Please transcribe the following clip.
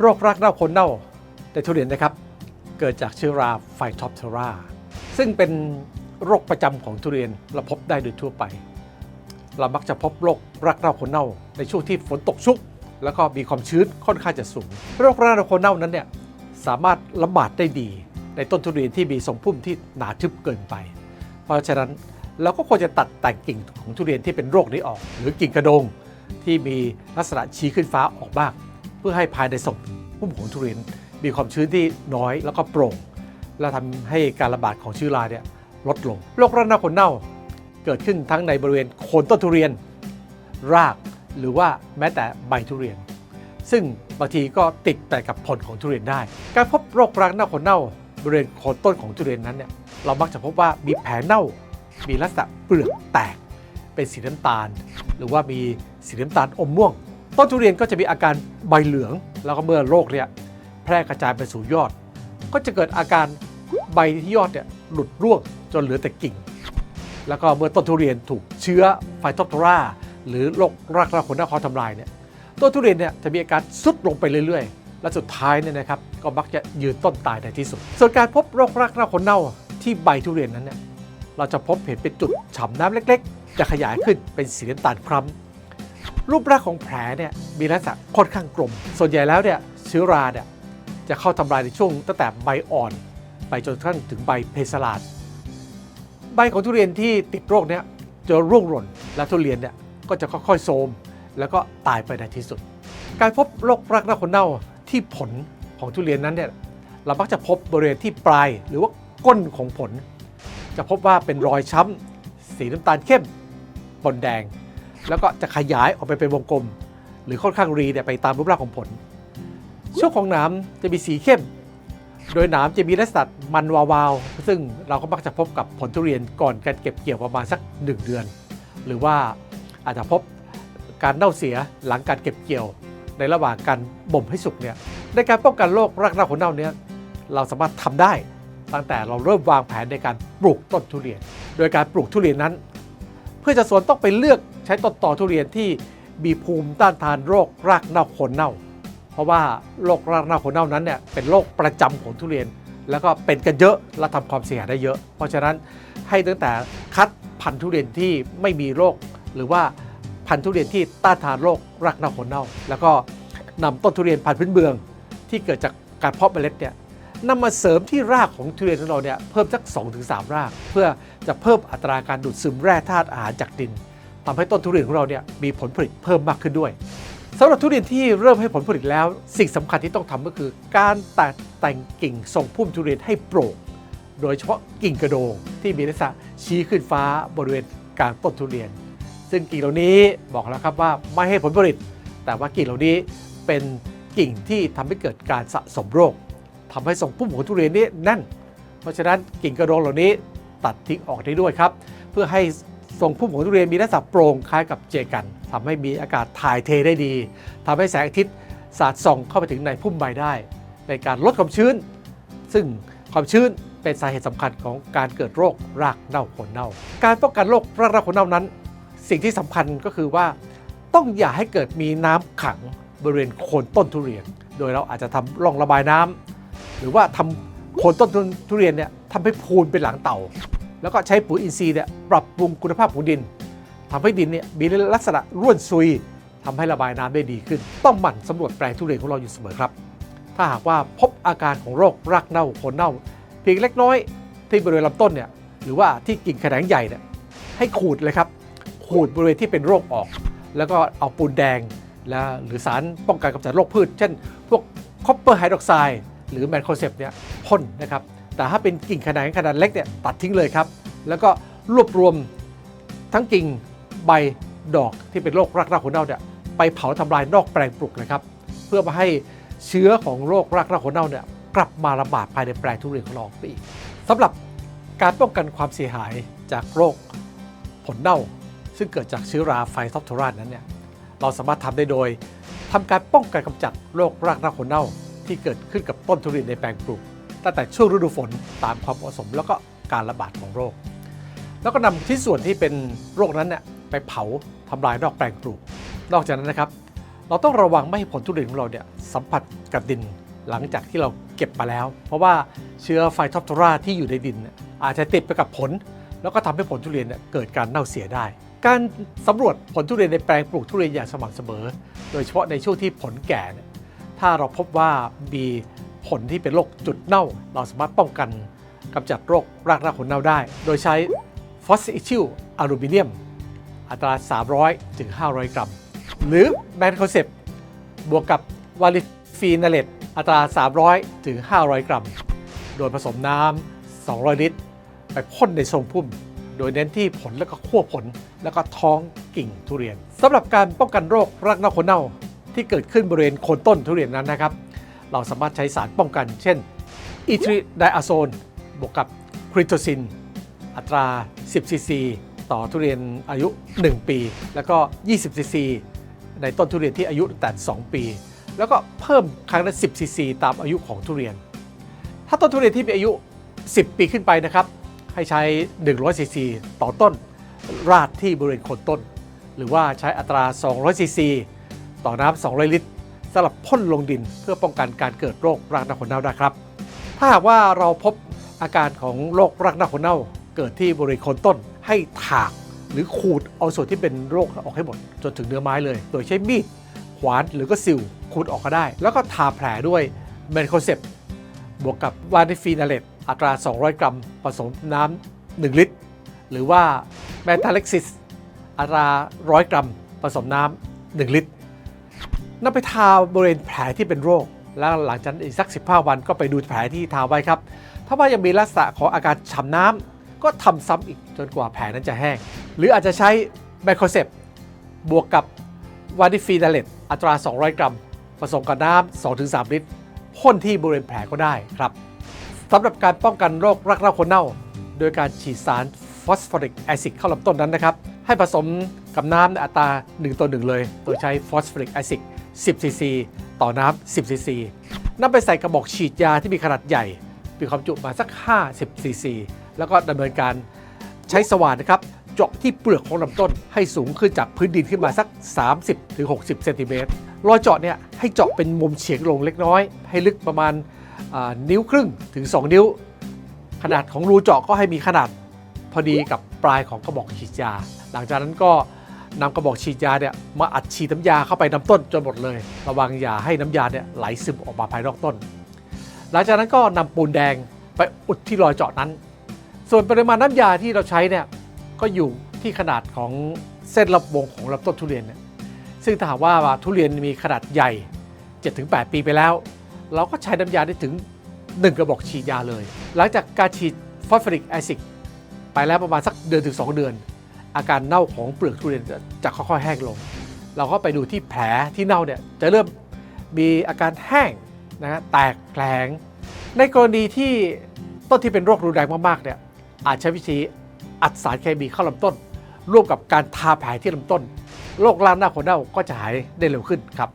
โรครากเน่าคนเน่าในทุเรียนนะครับ เกิดจากเชื้อราไฟท็อปเทราซึ่งเป็นโรคประจำของทุเรียนเราพบได้โดยทั่วไป เรามักจะพบโรครากเน่าคนเน่า ในช่วงที่ฝนตกชุก แล้วก็มีความชื้นค่อนข้างจะสูง โรครากเน่าคนเน่านั้นเนี่ยสามารถระบาดได้ดี ในต้นทุเรียนที่มีทรงพุ่มที่หนาทึบเกินไป เพราะฉะนั้นเราก็ควรจะตัดแต่งกิ่งของทุเรียนที่เป็นโรคนี้ออก หรือกิ่งกระโดงที่มีลักษณะชี้ขึ้นฟ้าออกบ้าง เพื่อให้ภายในทรงพุ่มของทุเรียนมีความชื้นที่น้อยแล้วก็โปร่ง และทำให้การระบาดของเชื้อราเนี่ยลดลงโรครากเน่าคนเน่าเกิดขึ้นทั้งในบริเวณโคนต้นทุเรียน รากหรือว่าแม้แต่ใบทุเรียน ซึ่งบางทีก็ติดแต่กับผลของทุเรียนได้ การพบโรครากเน่าคนเน่า บริเวณโคนต้นของทุเรียนนั้นเนี่ยเรามักจะพบว่ามีแผลเน่า มีลักษณะเปลือกแตก เป็นสีน้ำตาล หรือว่ามีสีน้ำตาลอมม่วง ต้นทุเรียนก็จะมีอาการใบเหลือง แล้วก็เมื่อโรคเนี่ยแพร่กระจายไปสู่ยอด ก็จะเกิดอาการใบที่ยอดเนี่ยหลุดร่วงจนเหลือแต่กิ่ง แล้วก็เมื่อต้นทุเรียนถูกเชื้อไฟโตโทราหรือโรครากเน่าคนเน่าคอทำลายเนี่ยต้นทุเรียนเนี่ยจะมีอาการสุดลงไปเรื่อยๆ และสุดท้ายเนี่ยนะครับก็มักจะยืนต้นตายในที่สุด ส่วนการพบโรครากเน่าคนเน่าที่ใบทุเรียนนั้นเนี่ยเราจะพบเห็นเป็นจุดฉ่ำน้ำเล็กๆ จะขยายขึ้นเป็นสีน้ำตาลคล้ำ รูปร่างของแผลเนี่ยมีลักษณะค่อนข้างกลม ส่วนใหญ่แล้วเนี่ยเชื้อราเนี่ยจะเข้าทำลายในช่วงตั้งแต่ใบอ่อน ไปจนกระทั่งถึงใบเพสลาด ใบของทุเรียนที่ติดโรคเนี้ยจะร่วงหล่นและทุเรียนเนี่ยก็จะค่อยๆโทมแล้วก็ตายไปในที่สุด การพบโรครากเน่าคนเน่าที่ผลของทุเรียนนั้นเนี่ยเรามักจะพบบริเวณที่ปลายหรือว่าก้นของผล จะพบว่าเป็นรอยช้ำสีน้ำตาลเข้มปนแดง แล้วก็จะขยายออกไปเป็นวงกลม หรือค่อนข้างรีเนี่ยไปตามรูปร่างของผล ช่วงของหนามจะมีสีเข้ม โดยหนามจะมีลักษณะมันวาวๆ ซึ่งเราก็มักจะพบกับผลทุเรียนก่อนการเก็บเกี่ยวประมาณสัก 1 เดือน หรือว่าอาจจะพบการเน่าเสียหลังการเก็บเกี่ยว ในระหว่างการบ่มให้สุกเนี่ยในการป้องกันโรครากเน่าขนเน่าเนี่ยเราสามารถทำได้ตั้งแต่เราเริ่มวางแผนในการปลูกต้นทุเรียน โดยการปลูกทุเรียนนั้น เพื่อจะสวนต้องไปเลือก ใช้ต้นต่อทุเรียนที่มีภูมิต้านทานโรครากเน่าโคนเน่า เพราะว่าโรครากเน่าโคนเน่านั้นเนี่ยเป็นโรคประจำของทุเรียน แล้วก็เป็นกันเยอะและทำความเสียหายได้เยอะ เพราะฉะนั้นให้ตั้งแต่คัดพันธุ์ทุเรียนที่ไม่มีโรค หรือว่าพันธุ์ทุเรียนที่ต้านทานโรครากเน่าโคนเน่า แล้วก็นำต้นทุเรียนพันธุ์พื้นเมือง ที่เกิดจากการเพาะเมล็ดเนี่ยนำมาเสริมที่รากของทุเรียนของเราเนี่ยเพิ่มสัก 2-3 ราก เพื่อจะเพิ่มอัตราการดูดซึมแร่ธาตุอาหารจากดิน ทำให้ต้นทุเรียนของเราเนี่ยมีผลผลิตเพิ่มมากขึ้นด้วยสำหรับทุเรียนที่เริ่มให้ผลผลิตแล้ว สิ่งสำคัญที่ต้องทำก็คือ การตัดแต่งกิ่งทรงพุ่มทุเรียนให้โปร่งโดยเฉพาะกิ่งกระโดงที่มีลักษณะชี้ขึ้นฟ้าบริเวณกลางต้นทุเรียน ซึ่งกิ่งเหล่านี้บอกแล้วครับว่าไม่ให้ผลผลิต แต่ว่ากิ่งเหล่านี้เป็นกิ่งที่ทำให้เกิดการสะสมโรคทำให้ทรงพุ่มของทุเรียนนี้แน่น เพราะฉะนั้นกิ่งกระโดงเหล่านี้ตัดทิ้งออกได้ด้วยครับ เพื่อให้ ทรงพุ่มของทุเรียนมีลักษณะโปร่งคล้ายกับเจกันทำให้มีอากาศถ่ายเทได้ดีทำให้แสงอาทิตย์สาดส่องเข้าไปถึงในพุ่มใบได้ ในการลดความชื้น ซึ่งความชื้นเป็นสาเหตุสำคัญของการเกิดโรครากเน่าโคนเน่า การป้องกันโรครากเน่าโคนเน่านั้น สิ่งที่สำคัญก็คือว่าต้องอย่าให้เกิดมีน้ำขังบริเวณโคนต้นทุเรียน โดยเราอาจจะทำร่องระบายน้ำหรือว่าทำโคนต้นทุเรียนเนี่ยทำให้พูนเป็นหลังเต่า แล้วก็ใช้ปุ๋ยอินทรีย์เนี่ยปรับปรุงคุณภาพของดินทำให้ดินเนี่ยมีลักษณะร่วนซุยทำให้ระบายน้ำได้ดีขึ้น ต้องหมั่นสำรวจแปลงทุเรียนของเราอยู่เสมอครับ ถ้าหากว่าพบอาการของโรครากเน่าโคนเน่า เพียงเล็กน้อยที่บริเวณลำต้นเนี่ยหรือว่าที่กิ่งแขนงใหญ่เนี่ยให้ขูดเลยครับขูดบริเวณที่เป็นโรคออก แล้วก็เอาปูนแดงและหรือสารป้องกันกำจัดโรคพืช เช่น พวกคอปเปอร์ไฮดรอกไซด์หรือแมนโคเซปเนี่ยพ่นนะครับ แต่ถ้าเป็นกิ่งขนงขนาดเล็กเนี่ยตัดทิ้งเลยครับ แล้วก็รวบรวมทั้งกิ่งใบดอกที่เป็นโรครากเน่าโคนเน่าเนี่ยไปเผาทำลายนอกแปลงปลูกนะครับ เพื่อมาให้เชื้อของโรครากเน่าโคนเน่าเนี่ยกลับมาระบาดภายในแปลงทุเรียนของเราไปอีกสำหรับการป้องกันความเสียหายจากโรคผลเน่า ซึ่งเกิดจากเชื้อราไฟท็อปโทรานั้นเนี่ยเราสามารถทำได้โดยทำการป้องกันกำจัดโรครากเน่าโคนเน่าที่เกิดขึ้นกับต้นทุเรียนในแปลงปลูก ตั้งแต่ช่วงฤดูฝนตามความเหมาะสม แล้วก็การระบาดของโรค แล้วก็นำที่ส่วนที่เป็นโรคนั้นเนี่ยไปเผาทำลายนอกแปลงปลูก นอกจากนั้นนะครับ เราต้องระวังไม่ให้ผลทุเรียนของเราเนี่ยสัมผัสกับดินหลังจากที่เราเก็บมาแล้ว เพราะว่าเชื้อไฟทอปทราที่อยู่ในดิน อาจจะติดไปกับผล แล้วก็ทำให้ผลทุเรียนเกิดการเน่าเสียได้ การสำรวจผลทุเรียนในแปลงปลูกทุเรียนอย่างสม่ำเสมอ โดยเฉพาะในช่วงที่ผลแก่ ถ้าเราพบว่ามี ผลที่เป็นโรคจุดเน่า เราสามารถป้องกันกำจัดโรครากเน่าผลเน่าได้ โดยใช้ฟอสซิชิลอลูมิเนียม อัตรา 300 ถึง 500 กรัม หรือแมนโคเซปบวกกับวาลิฟีนาเลตอัตรา 300 ถึง 500 กรัม โดยผสมน้ำ 200 ลิตร ไปพ่นในทรงพุ่ม โดยเน้นที่ผลแล้วก็ขั้วผล แล้วก็ท้องกิ่งทุเรียนสำหรับการป้องกันโรครากเน่าโคนเน่าที่เกิดขึ้นบริเวณโคนต้นทุเรียนนั้นนะครับ เราสามารถใช้สารป้องกัน เช่นอีทริไดอะโซนบวกกับคริโตซิน อัตรา 10 ซีซี ต่อทุเรียนอายุ 1 ปี แล้วก็ 20 ซีซี ในต้นทุเรียนที่อายุแต่2ปี แล้วก็เพิ่มครั้งละ 10 ซีซี ตามอายุของทุเรียน ถ้าต้นทุเรียนที่มีอายุ 10 ปีขึ้นไปนะครับ ให้ใช้ 100 ซีซี ต่อต้น ราดที่บริเวณโคนต้น หรือว่าใช้อัตรา 200 ซีซี ต่อน้ำ 200 ลิตร สำหรับพ่นลงดินเพื่อป้องกันการเกิดโรครากเน่าขนเน่าได้ครับ ถ้าหากว่าเราพบอาการของโรครากเน่าขนเน่า เกิดที่บริเวณโคนต้นให้ถากหรือขูดเอาส่วนที่เป็นโรคออกให้หมดจนถึงเนื้อไม้เลย โดยใช้มีดขวานหรือก็ซิลขูดออกก็ได้ แล้วก็ทาแผลด้วยเมนโคเซปบวกกับวานิฟีนาเลตอัตรา 200 กรัม ผสมน้ำ 1 ลิตร หรือว่าแมทาเล็กซิสอัตรา 100 กรัม ผสมน้ำ 1 ลิตร นำไปทาบริเวณแผลที่เป็นโรค แล้วหลังจากนั้นอีกสัก 15 วันก็ไปดูแผลที่ทาไว้ครับ ถ้าว่ายังมีลักษณะของอาการฉ่ำน้ำก็ทำซ้ำอีกจนกว่าแผลนั้นจะแห้ง หรืออาจจะใช้ไมโครเซปบวกกับวานิฟีนาเลตอัตรา 200 กรัม ผสมกับน้ำ2-3 ลิตรพ่นที่บริเวณแผลก็ได้ครับสำหรับการป้องกันโรครักเน่าคนเน่า โดยการฉีดสารฟอสฟอริกแอซิดเข้าลำต้นนั้นนะครับ ให้ผสมกับน้ำในอัตรา 1 ต่อ 1 เลย โดยใช้ฟอสฟอริกแอซิด 10ซีซีต่อน้ำ10ซีซีนำไปใส่กระบอกฉีดยาที่มีขนาดใหญ่ มีความจุมาสัก 50ซีซีแล้วก็ดำเนินการใช้สว่านนะครับเจาะที่เปลือกของลำต้นให้สูงขึ้นจากพื้นดินขึ้นมาสัก 30-60เซนติเมตรรอยเจาะเนี่ยให้เจาะเป็นมุมเฉียงลงเล็กน้อย ให้ลึกประมาณนิ้วครึ่งถึง 2 นิ้ว ขนาดของรูเจาะก็ให้มีขนาดพอดีกับปลายของกระบอกฉีดยา หลังจากนั้นก็ นำกระบอกฉีดยาเนี่ยมาอัดฉีดน้ำยาเข้าไปน้ำต้นจนหมดเลย ระวังอย่าให้น้ำยาเนี่ยไหลซึมออกมาภายนอกต้น หลังจากนั้นก็นำปูนแดงไปอุดที่รอยเจาะนั้น ส่วนปริมาณน้ำยาที่เราใช้เนี่ยก็อยู่ที่ขนาดของเส้นระวงของลำต้นทุเรียนเนี่ยซึ่งถ้าหากว่าทุเรียนมีขนาดใหญ่ 7-8 ปีไปแล้ว เราก็ใช้น้ำยาได้ถึง 1 กระบอกฉีดยาเลย หลังจากการฉีดฟอสฟอริกแอซิดไปแล้วประมาณสักเดือนถึง 2 เดือน อาการเน่าของเปลือกทุเรียนจะค่อยๆแห้งลง เราก็ไปดูที่แผลที่เน่าเนี่ยจะเริ่มมีอาการแห้งนะฮะแตกแผลง ในกรณีที่ต้นที่เป็นโรครุนแรงมากๆเนี่ยอาจใช้วิธีอัดสารเคมีเข้าลำต้น ร่วมกับการทาแผลที่ลำต้นโรคลานหน้าขนเน่าก็จะหายได้เร็วขึ้นครับ